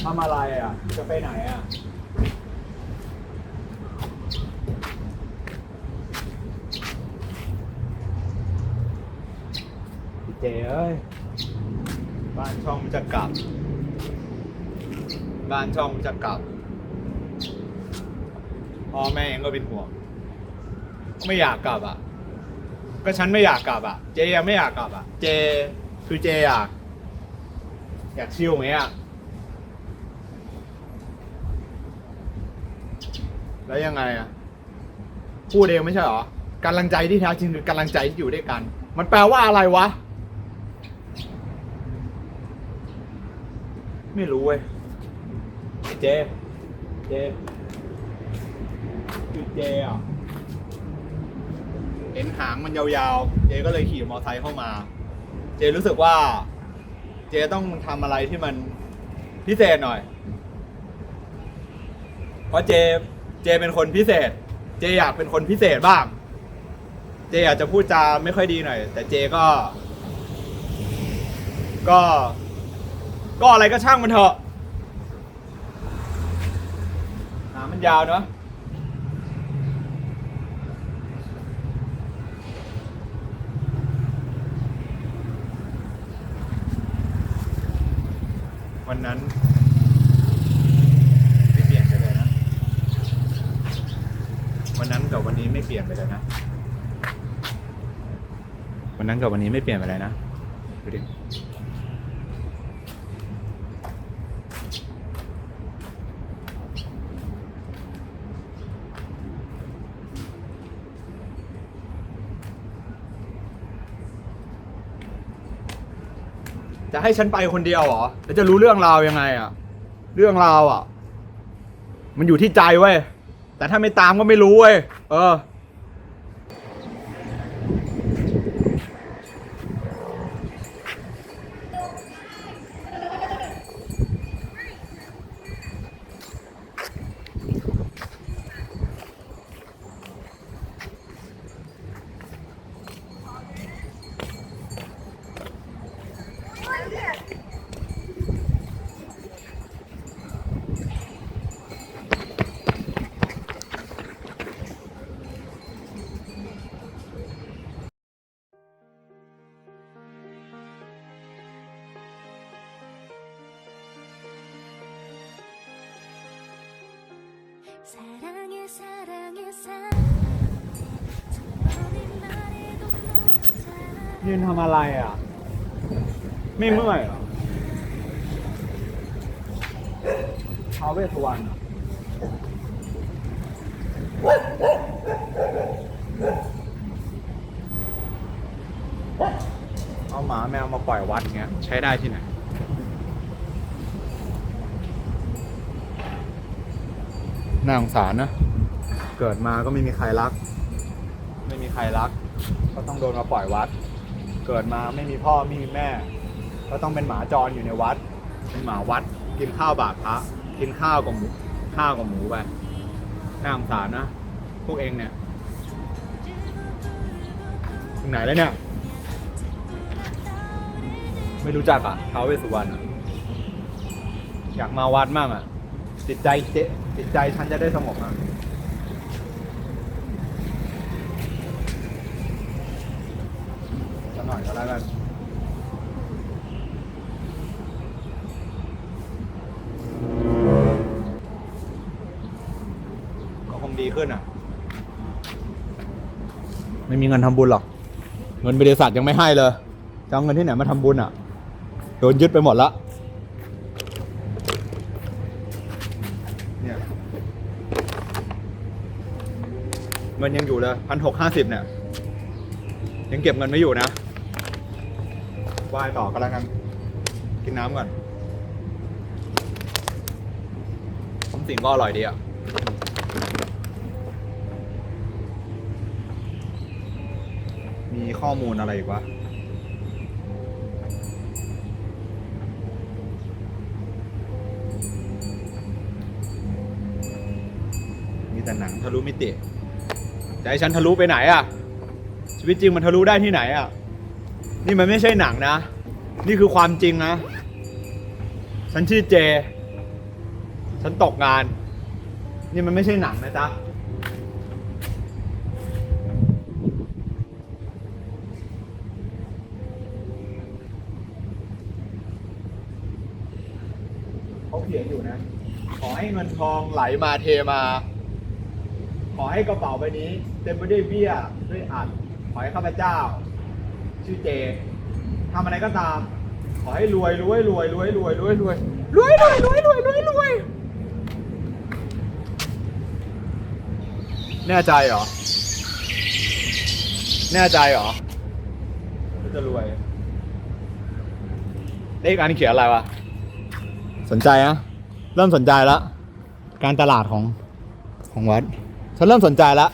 ทำอะไรอะ จะไปไหนอะ พี่เจเอ้ย บ้านช่องจะกลับ บ้านช่องจะกลับ พ่อแม่เองก็เป็นห่วง ไม่อยากกลับอะ ก็ฉันไม่อยากกลับอะ เจยังไม่อยากกลับอะ เจ คือเจอยาก อยากชิลไหมอะ แล้วยังไงอะพูดเองไม่ใช่เหรอกำลังใจที่แท้จริงคือกำลังใจที่อยู่ด้วยกัน มันแปลว่าอะไรวะ ไม่รู้เว้ยไอ้เจ เจคือเจอะเห็นหางมันยาวๆ เจก็เลยขี่มอเตอร์ไซค์เข้ามา เจรู้สึกว่า เจต้องทำอะไรที่มันพิเศษหน่อย เพราะเจ เจเป็นคนพิเศษ เจอยากเป็นคนพิเศษบ้าง เจอาจจะพูดจาไม่ค่อยดีหน่อย แต่เจก็ ก็ ก็อะไรก็ช่างมันเถอะหามันยาวเนาะวันนั้น ไม่เปลี่ยนไปเลยนะ วันนั้นกับวันนี้ไม่เปลี่ยนไปเลยนะ วันนั้นกับวันนี้ไม่เปลี่ยนไปเลยนะดูดิจะให้ฉันไปคนเดียวเหรอแล้วจะรู้เรื่องราวยังไงอะเรื่องราวอะมันอยู่ที่ใจเว้ย แต่ถ้าไม่ตามก็ไม่รู้เว้ย เออ ยืนทำอะไรอะ ไม่เมื่อยเหรอท้าวเวสสุวรรณอะเอาหมาแมวมาปล่อยวัดเงี้ย ใช้ได้ที่ไหน น่าสงสารนะ เกิดมาก็ไม่มีใครรัก ไม่มีใครรัก ก็ต้องโดนมาปล่อยวัด เกิดมาไม่มีพ่อไม่มีแม่ ก็ต้องเป็นหมาจรอยู่ในวัด เป็นหมาวัด กินข้าวบาทพระ กินข้าวกับหมู ข้าวกับหมูไป น่าสงสารนะ พวกเองเนี่ยถึงไหนแล้วเนี่ย ไม่รู้จักอะท้าวเวสสุวรรณอะ อยากมาวัดมากอะ จิตใจเจ จิตใจฉันจะได้สงบอะสักหน่อยก็แล้วกันก็คงดีขึ้นอะ ไม่มีเงินทำบุญหรอก เงินบริษัทยังไม่ให้เลยจะเอาเงินที่ไหนมาทำบุญอะ โดนยึดไปหมดละเนี่ย เงินยังอยู่เลยพันหกห้าสิบเนี่ย ยังเก็บเงินไม่อยู่นะว่ายต่อก็แล้วกัน กินน้ำก่อนผมสิ่งก็อร่อยดีอะมีข้อมูลอะไรอีกวะมีแต่หนังทะลุมิติ จะให้ฉันทะลุไปไหนอะชีวิตจริงมันทะลุได้ที่ไหนอะนี่มันไม่ใช่หนังนะ นี่คือความจริงนะ ฉันชื่อเจ ฉันตกงาน นี่มันไม่ใช่หนังนะจ๊ะเขาเขียนอยู่นะ ขอให้เงินทองไหลมาเทมา ขอให้กระเป๋าใบนี้ เต็มไปด้วยเบี้ยด้วยอัด ขอให้ข้าพเจ้า ชื่อเจทำอะไรก็ตาม ขอให้รวยรวยรวยรวยรวยรวยรวยรวยรวยรวยรวยรวยรวยแน่ใจเหรอ แน่ใจเหรอว่าจะรวยเลขอันเขียนอะไรวะ สนใจนะเริ่มสนใจแล้ว การตลาดของของวัด ฉันเริ่มสนใจแล้ว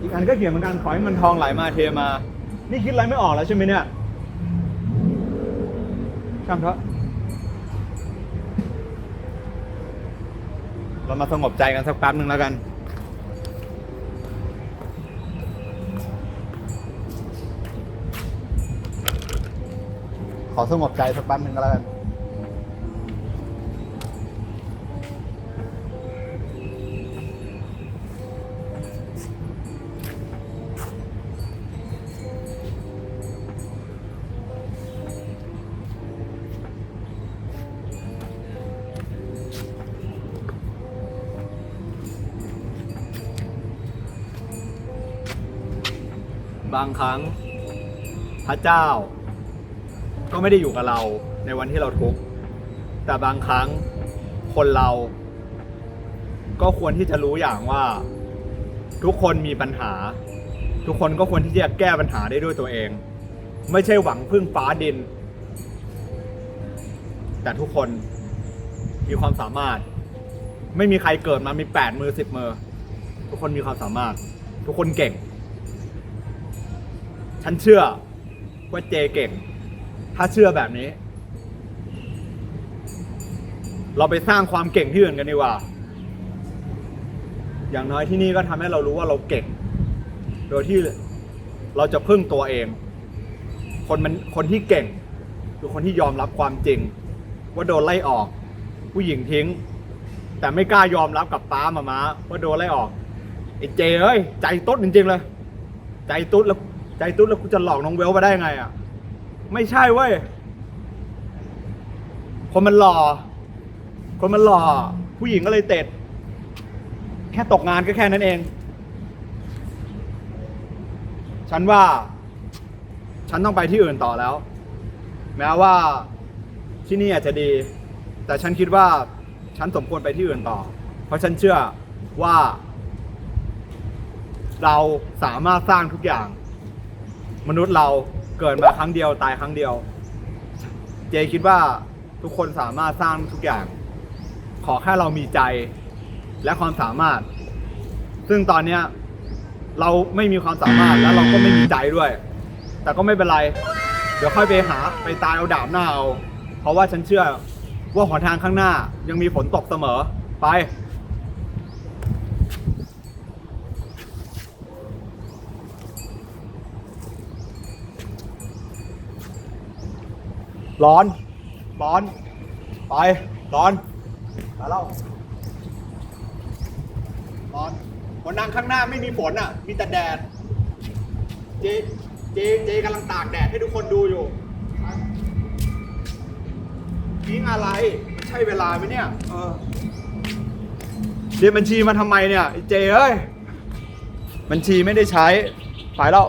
อีกอันก็เขียนเหมือนกันขอให้เงินทองไหลมาเทมา นี่คิดอะไรไม่ออกแล้วใช่ไหมเนี่ย ช่างเถอะ เรามาสงบใจกันสักแป๊บหนึ่งแล้วกัน ขอสงบใจสักแป๊บหนึ่งก็แล้วกัน บางครั้งพระเจ้า ก็ไม่ได้อยู่กับเราในวันที่เราทุกข์แต่บางครั้งคนเรา ก็ควรที่จะรู้อย่างว่า ทุกคนมีปัญหา ทุกคนก็ควรที่จะแก้ปัญหาได้ด้วยตัวเอง ไม่ใช่หวังพึ่งฟ้าดิน แต่ทุกคนมีความสามารถ ไม่มีใครเกิดมามีแปดมือสิบมือ ทุกคนมีความสามารถ ทุกคนเก่ง ฉันเชื่อว่าเจเก่ง ถ้าเชื่อแบบนี้ เราไปสร้างความเก่งที่อื่นกันดีกว่า อย่างน้อยที่นี่ก็ทำให้เรารู้ว่าเราเก่ง โดยที่เราจะพึ่งตัวเอง คนมันคนที่เก่ง คือคนที่ยอมรับความจริง ว่าโดนไล่ออก ผู้หญิงทิ้ง แต่ไม่กล้ายอมรับกับป้ามามาว่าโดนไล่ออกไอ้เจเอ้ยใจตุ๊ดจริงๆเลย ใจตุ๊ดแล้ว ใจตุ๊ดแล้วกูจะหลอกน้องเวลไปได้ไงอะ ไม่ใช่เว้ย คนมันหล่อ คนมันหล่อ ผู้หญิงก็เลยเต็ด แค่ตกงานก็แค่นั้นเอง ฉันว่า ฉันต้องไปที่อื่นต่อแล้ว แม้ว่าที่นี่อาจจะดี แต่ฉันคิดว่าฉันสมควรไปที่อื่นต่อ เพราะฉันเชื่อว่า เราสามารถสร้างทุกอย่าง มนุษย์เราเกิดมาครั้งเดียวตายครั้งเดียว เจคิดว่าทุกคนสามารถสร้างทุกอย่าง ขอแค่เรามีใจและความสามารถ ซึ่งตอนเนี้ยเราไม่มีความสามารถแล้วเราก็ไม่มีใจด้วย แต่ก็ไม่เป็นไร เดี๋ยวค่อยไปหาไปตายเอาดาบหน้าเอา เพราะว่าฉันเชื่อว่าหนทางข้างหน้ายังมีฝนตกเสมอไป ร้อน ร้อน ไป ร้อนมาแล้วร้อนวันนั่งข้างหน้าไม่มีฝนอะ มีแต่แดด เจ เจ เจกำลังตากแดดให้ทุกคนดูอยู่ทิ้งอะไรมันใช่เวลาไหมเนี่ย เออเรียนบัญชีมาทำไมเนี่ยไอ้เจเอ้ย บัญชีไม่ได้ใช้ ไปแล้ว